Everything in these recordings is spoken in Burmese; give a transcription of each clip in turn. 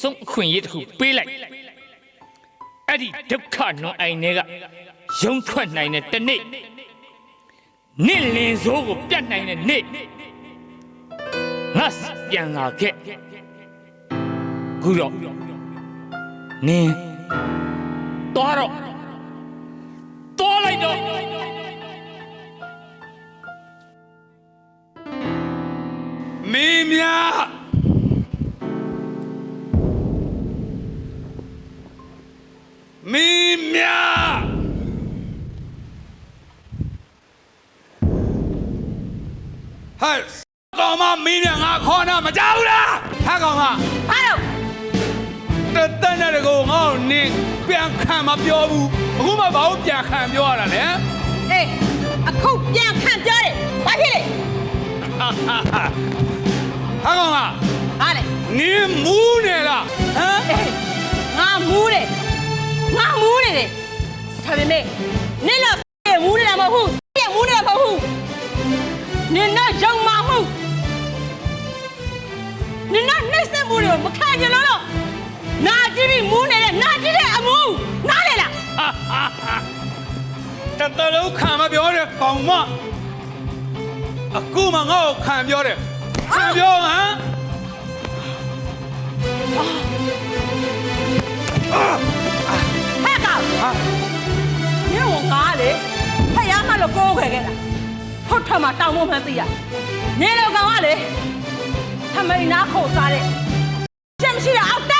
ဆုံးအခွင့်အရေးတစ်ခုပေးလိုက်အဲ့ဒီဒုက္ခနွန်အိုင်တွေကရုံထွက်နိုင်တဲ့တစ်နေ့နေ့လင်စိုးကိုပြတ်နိုင်တဲ့နေ့ငါစီပြန်လာခဲ့ခုတော့နင်းသွားတော့သွားလိုက်တော့ ကောင်မမင်းနဲ့ငါခေါ်တာမကြောက်ဘူးလားဟဲ့ကောင်မဘာလို့တသက်နဲ့တကူငါ့ကိုနင်းပြန်ခံမပြောဘူးအခုမှဘာလို့ပြန်ခံပြောရတာလဲအေးအခုပြန်ခံပြောတယ်ဘာဖြစ်လဲဟဲ့ကောင်မဟာလေနင်းမူးနေလားဟမ်အေးငါမူးတယ်ငါမူးနေတယ်ဒါပေမဲ့နင်တော့ရဲ့မူးနေတာမဟုတ်ဘူး က်မှုတွေကိုမခံကြလို့လို့နာကြည့်ပြီးမူးနေတဲ့နာကြည့်တဲ့အမူးနားလေလားတတလုံးခံမပြောတဲ့ကောင်မအခုမှငါ့ကိုခံပြောတယ်ခံပြောဟမ်ဟဲ့ကောင်ဟာညောငါလေဖယားမလို့ကိုးခွဲခဲ့တာဟုတ်ထမတောင်းမမှန်းသိရနေတော့ကောင်ကလေထမိန်နာခုတ်စားတဲ့ ချက်မ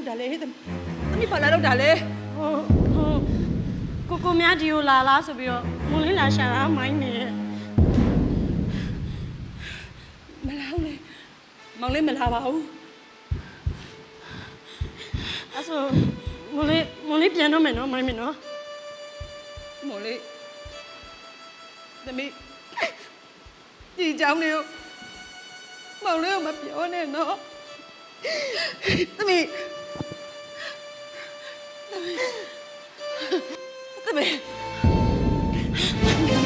လာလောက်တာလဲတမီးတမီးဘာလာလောက်တာလဲ ဟိုဟိုကိုကိုများဒီကိုလာလားဆိုပြီးတော့မွန်လေးလာရှာတာမိုင်းနေရဲ့ မလာဘူးလေမောင်လေးမလာပါဘူး အဲ့ဆိုမွန်လေးမွန်လေးပြန်တော့မယ်နော်မိုင်းမနော် မောင်လေးတမီးဒီเจ้าလေးကိုမောင်လေးကိုမပြောနဲ့နော်တမီး တမီးမ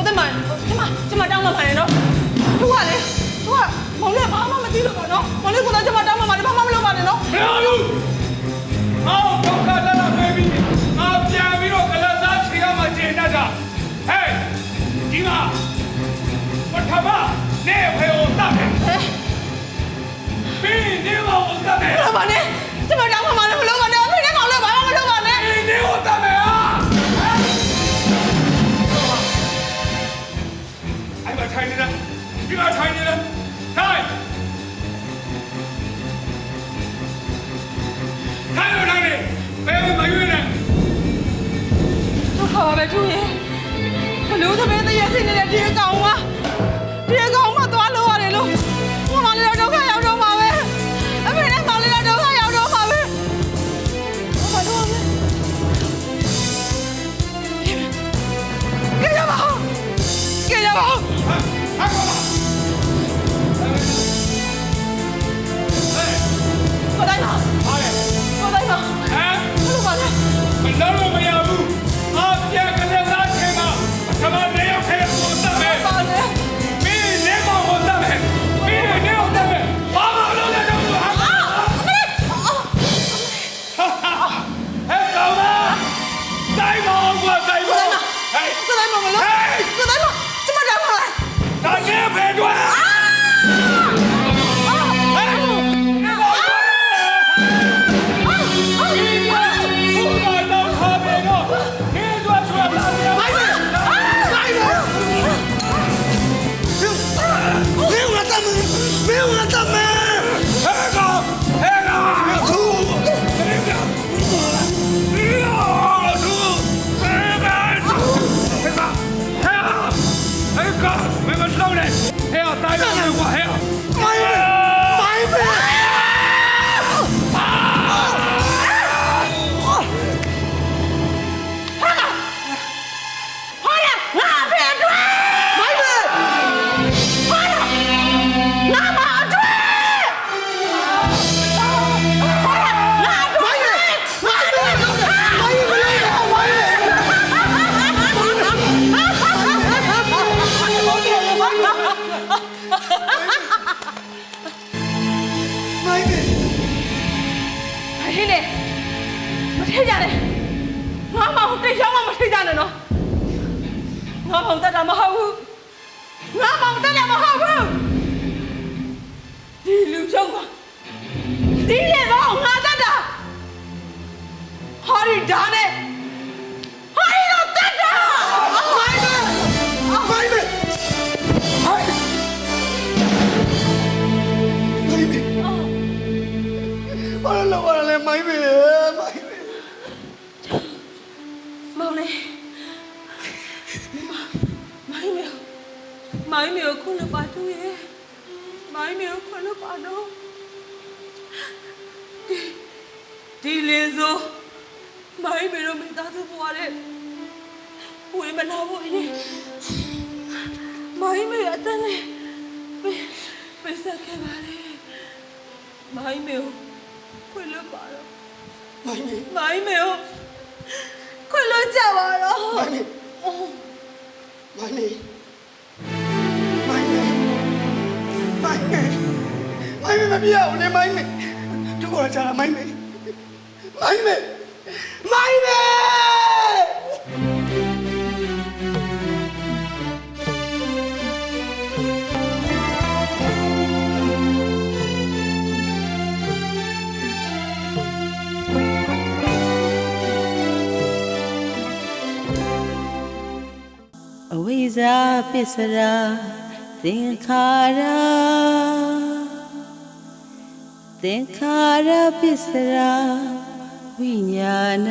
ကိုတိုင်းပါကျမကျမတောင်းမှပါနေနော်သူကလေသူကမောင်လေးဘာမှမသိလို့ပေါ့နော်မောင်လေးကိုတိုင်းကျမတောင်းမှပါနေဘာမှမလုပ်ပါနဲ့နော်မရဘူးအော်တော့ကလာလာပဲပြီးငါပြန်ပြီးတော့ကလေးသားစီရမှာကျင်းတဲ့ဟဲ့ဒီမှာပထမနေဖေကိုတတ်တယ်ဟဲ့ပြီးနေမောကိုတတ်တယ်လုပ်ပါနဲ့ ဘယ်မှာမရွေးနဲ့သူခါပါပဲသူရဲ့ဘလို့သမီးတရစီနေတဲ့ဒီအကောင်ကဒီအကောင်မှသွားလို့ရတယ်လို့ငါမောင်လေးတော့ဒုက္ခရောက်တော့မှာပဲအဖေနဲ့မောင်လေးတော့ဒုက္ခရောက်တော့မှာပဲဘာလို့လဲကြည့်ရပါဦးကြည့်ရပါဦးဟာကောပါဟဲ့ကိုတိုင်းပါ တိုင်း ငါမောင်တက်တာမဟုတ်ဘူးငါမောင်တက်တာမဟုတ်ဘူးဒီလူရှုံးကဒီလေတော့ငါတက်တာဟောဒီဒါနဲ့ မိုင်းမျိုးခုနပါတူရဲ့မိုင်းမျိုးခုနပါတော့ဒီဒီလင်းစိုးမိုင်းမျိုးမိသားစုပွားတဲ့ဝင်မလာဘူးအရင်မိုင်းမျိုးအတန်းနဲ့ပိစခဲ့ပါလေမိုင်းမျိုးခွေလို့ပါတော့မိုင်းမျိုးမိုင်းမျိုးခွေလို့ကြပါတော့မိုင်းမျိုးမိုင်းမျိုး 妈呀！မပြောင်းလေမိုင်းမေတို့ကကြာမိုင်းမေမိုင်းမေမိုင်းမေအဝိဇ္ဇာပစ္စရာသင်္ခါရ သင်္ခါရပစ္စရာဝိညာဏ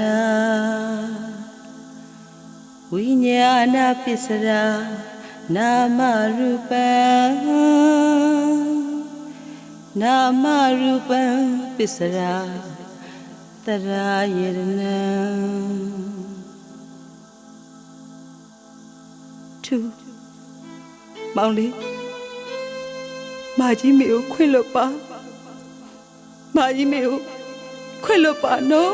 ဝိညာဏပစ္စရာနာမရူပံနာမရူပံပစ္စရာတရာယရဏံသူမောင်လေးမာကြီးမေကိုခွင့်လွတ်ပါ မာကြီးမေကိုခွင့်လွတ်ပါနော်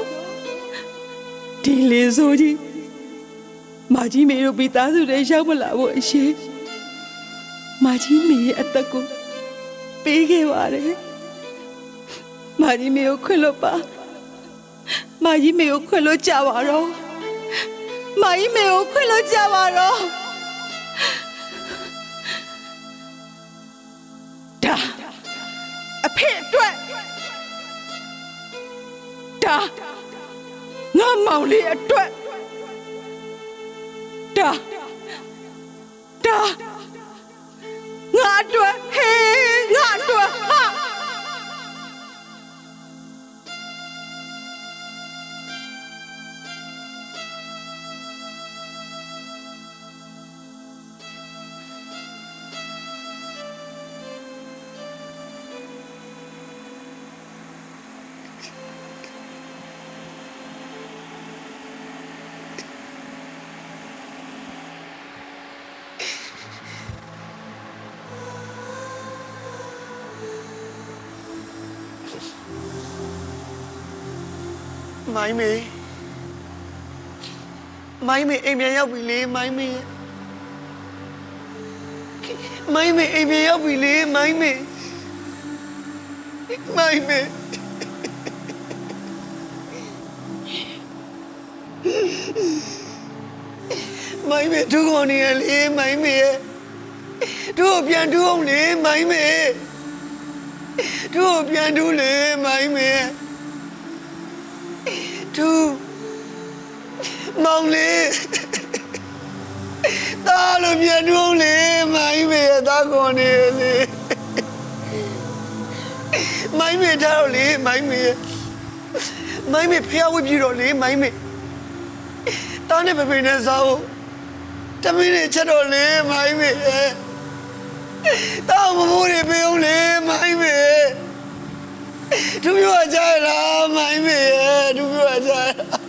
ဒီလေဆိုကြီးမာကြီးမေတို့မိသားစုတွေရောက်မလာဖို့အရှိမာကြီးမေရဲ့အသက်ကိုပေးခဲ့ပါတယ်မာကြီးမေကိုခွင့်လွတ်ပါမာကြီးမေကိုခွင့်လွတ်ကြပါတော့မာကြီးမေကိုခွင့်လွတ်ကြပါတော့ဒါအဖေအတွက် ဒါငါမောင်လေးအတွက်ဒါဒါငါအတွက်ဟေး မိုင်းမေမိုင်းမေအိမ်ပြန်ရောက်ပြီလေမိုင်းမေမိုင်းမေအိမ်ပြန်ရောက်ပြီလေမိုင်းမေမိုင်းမေမိုင်းမေဒုက္ခနေရလေမိုင်းမေရဲ့တို့ကိုပြန်ဒုအောင်လေမိုင်းမေတို့ကိုပြန်ဒုလေမိုင်းမေရဲ့ သူမောင်လေးတာလို့ပြန်တွုံးလေမိုင်းမေတာကောနေလေမိုင်းမေထားတော့လေမိုင်းမေမိုင်းမေဖျားဝတ်ပြီးတော့လေမိုင်းမေတာနဲ့ပပင်းနဲ့စားဖို့တမင်းနဲ့ချက်တော့လေမိုင်းမေတာမမိုးတွေပေးအောင်လေမိုင်းမေ သူပြောကြလားမိုင်းမေရဲ့သူပြောကြလား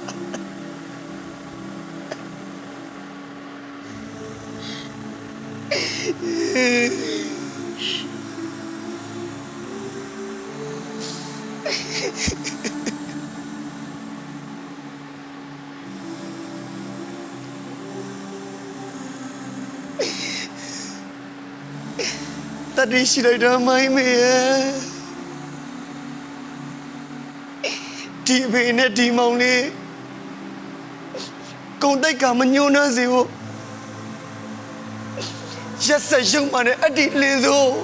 တတိရှိလိုက်တော့မိုင်းမေရဲ့ ဒီအဖေနဲ့ဒီမောင်လေးကုံတိုက်ကမညှိုးနှံစေဖို့ရက်ဆက်ရုံမှနဲ့အတ္တိလင်းစိုး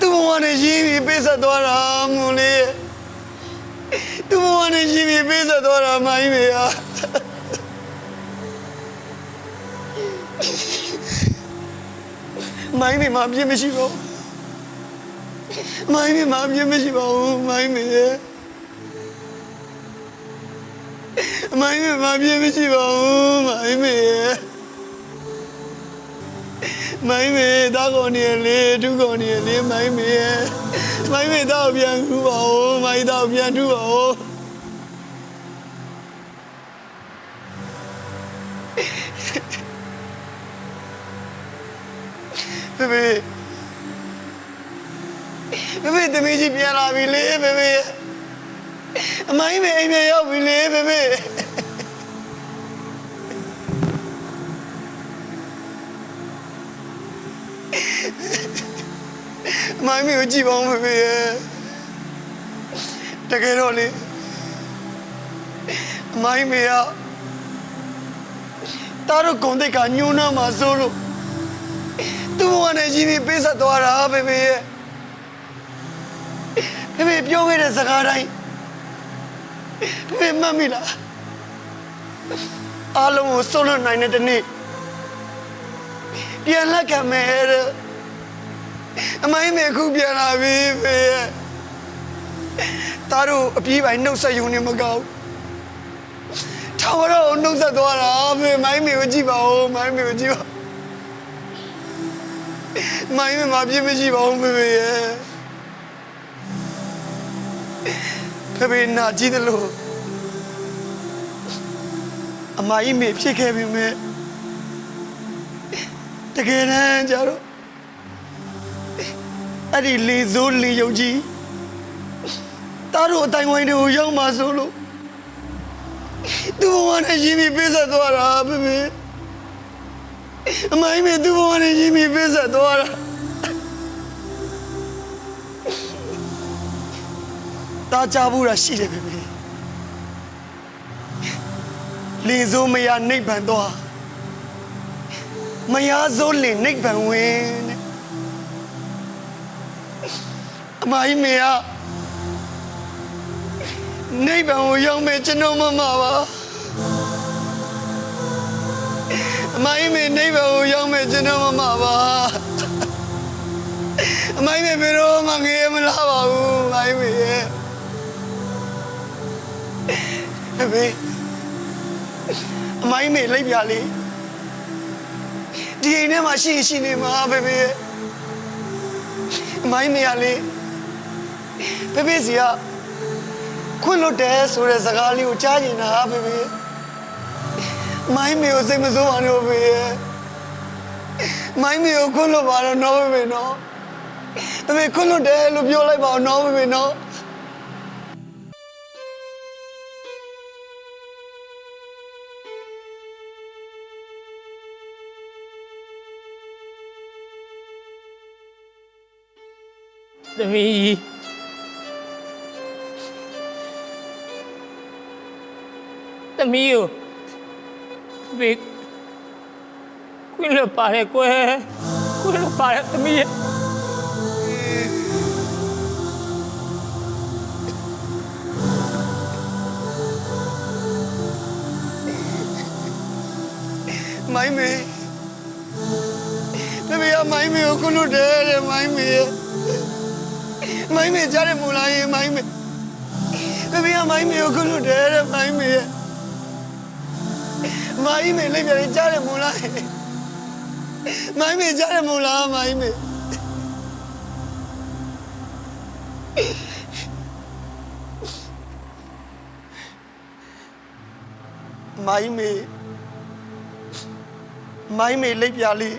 သူ့ဘဝနဲ့ရင်းပြီးပေးဆက်သွားတာမုန်လေးသူ့ဘဝနဲ့ရင်းပြီးပေးဆက်သွားတာမိုင်းမေဟာမိုင်းမေမှာပြင်းမရှိပါဘူး မိုင်းမေမအပြင်းမရှိပါဘူးမိုင်းမေရဲ့မိုင်းမေမအပြင်းမရှိပါဘူးမိုင်းမေရဲ့မိုင်းမေတာကောနေလေဒုကောနေလေမိုင်းမေရဲ့မိုင်းမေတော့ပြန်ထူပါဦးမိုင်းတော့ပြန်ထူပါဦးဘေဘေ ဘေဘေတမီးကြီးပြန်လာပြီလေဘေဘေအမိုင်းမေအိမ်ပြန်ရောက်ပြီလေဘေဘေအမိုင်းမေကိုကြည့်ပါဦးဘေဘေရဲ့တကယ်တော့လေအမိုင်းမေကတားတို့ဂုံတိတ်ကညှိုးနှမ်းမှာစိုးလို့သူ့ဘဝနဲ့ကြီးပြီးပေးဆက်သွားတာဘေဘေရဲ့ ဖေဖေပြောခဲ့တဲ့စကားတိုင်းဖေဖေမှတ်မိလားအားလုံးကိုဆုံးလွတ်နိုင်တဲ့တနေ့ပြန်လက်ခံမယ်တဲ့အမိုင်းမေခုပြန်လာပြီဖေရဲ့တားတို့အပြေးပိုင်းနှုတ်ဆက်ယူနေမကောက်ထာဝရကိုနှုတ်ဆက်သွားတာဖေမိုင်းမေကိုကြည့်ပါဦးမိုင်းမေကိုကြည့်ပါမိုင်းမေမှာပြည့်မရှိပါဘူးဖေဖေရဲ့ ဖေဖေနာကြည့်တယ်လို့အမကြီးမေဖြစ်ခဲ့ပြီမဲ့တကယ်တမ်းကျတော့အဲ့ဒီလေစိုးလေယုံကြီးတသားတို့အတိုင်းဝိုင်းတွေကိုရောက်မှဆိုလို့သူ့ဘဝနဲ့ရင်းပြီးပေးဆက်သွားတာဖေဖေအမိုင်းမေသူ့ဘဝနဲ့ရင်းပြီးပေးဆက်သွားတာ တာကြဘူးတာရှိတယ်ဖေဖေလင်းစိုးမရနိဗ္ဗာန်သွားမယားစိုးလင်နိဗ္ဗာန်ဝင်တဲ့အမိုင်းမေကနိဗ္ဗာန်ကိုရောက်မယ်ကျွန်တော်မမပါအမိုင်းမေနိဗ္ဗာန်ကိုရောက်မယ်ကျွန်တော်မမပါအမိုင်းမေဘယ်တော့မှငရေမလာပါဘူးအမိုင်းမေရဲ့ အမေအမိုင်းမေလိုက်ပြလေဒီအိမ်ထဲမှာရှိရင်ရှိနေမှာဘေဘေရဲ့အမိုင်းမေကလေဘေဘေစီကခွင့်လွတ်တယ်ဆိုတဲ့စကားလေးကိုကြားကျင်တာဖေဖေမိုင်းမေကိုစိတ်မဆိုးပါနဲ့ဖေဖေမိုင်းမေကိုခွင့်လွတ်ပါတော့နော်ဖေဖေနော်ဖေဖေခွင့်လွတ်တယ်လို့ပြောလိုက်ပါဦးနော်ဖေဖေနော် သမီးသမီးကိုဘေခွင့်လွတ်ပါလေကွယ်ခွင့်လွတ်ပါလေသမီးရဲ့မိုင်းမေဖေဖေကမိုင်းမေကိုခွင့်လွတ်တယ်တဲ့မိုင်းမေရဲ့ မိုင်းမေကြားတယ်မလားရေမိုင်းမေဖေဖေကမိုင်းမေကိုခွင့်လွတ်တယ်တဲ့မိုင်းမေရဲ့မိုင်းမေလိုက်ပြန်ကြားတယ်မလားမိုင်းမေကြားတယ်မလားမိုင်းမေမိုင်းမေမိုင်းမေလိပ်ပြလေး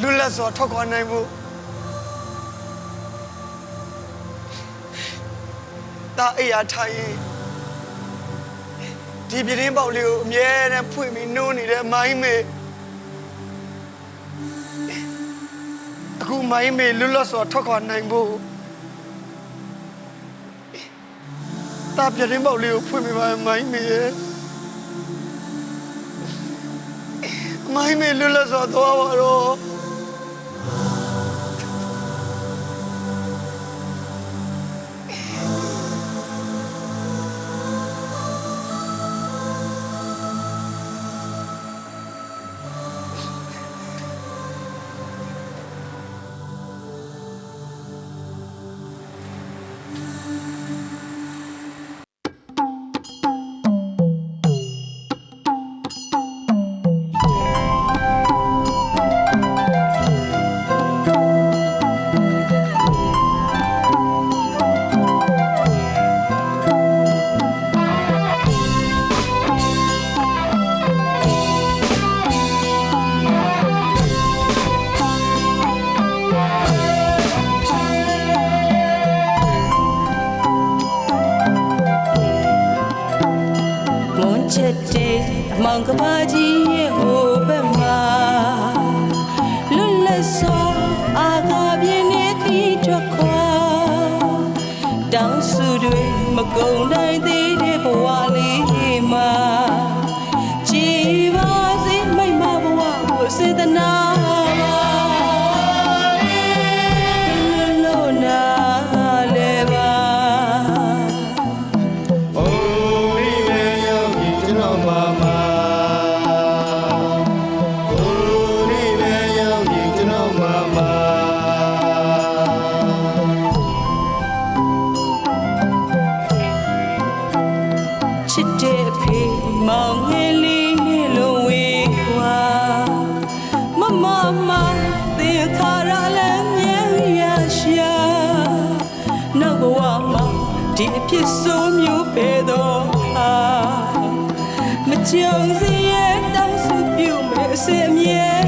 လွတ်လပ်စွာထွက်ခွာနိုင်ဖို့ တာအိယာထိုင်ရင်ဒီပြတင်းပေါက်လေးကိုအမြဲတမ်းဖွင့်ပြီးနိုးနေတဲ့မိုင်းမေအခုမိုင်းမေလွတ်လပ်စွာထွက်ခွာနိုင်ဖို့တာပြတင်းပေါက်လေးကိုဖွင့်ပြပါမိုင်းမေရဲ့မိုင်းမေလွတ်လပ်စွာသွားပါတော့ မွန်ချက်တဲ့အမောင်ကပါကြီးရဲ့ဟိုဘက်မှာလွတ်လပ်စွာအာသာပြင်းနေခီးထွက်ခွာတောင်းစုတွေမကုန်နိုင်သေး မောင်ငယ်လေးနဲ့လုံးဝေးကွာမမမသင်ခါရလည်းမြဲရရှာနောက်ဘဝမှာဒီအဖြစ်ဆိုးမျိုးပဲတော့အာမကြုံစရာတောင်းစုပြုမယ်အစင်အမြဲ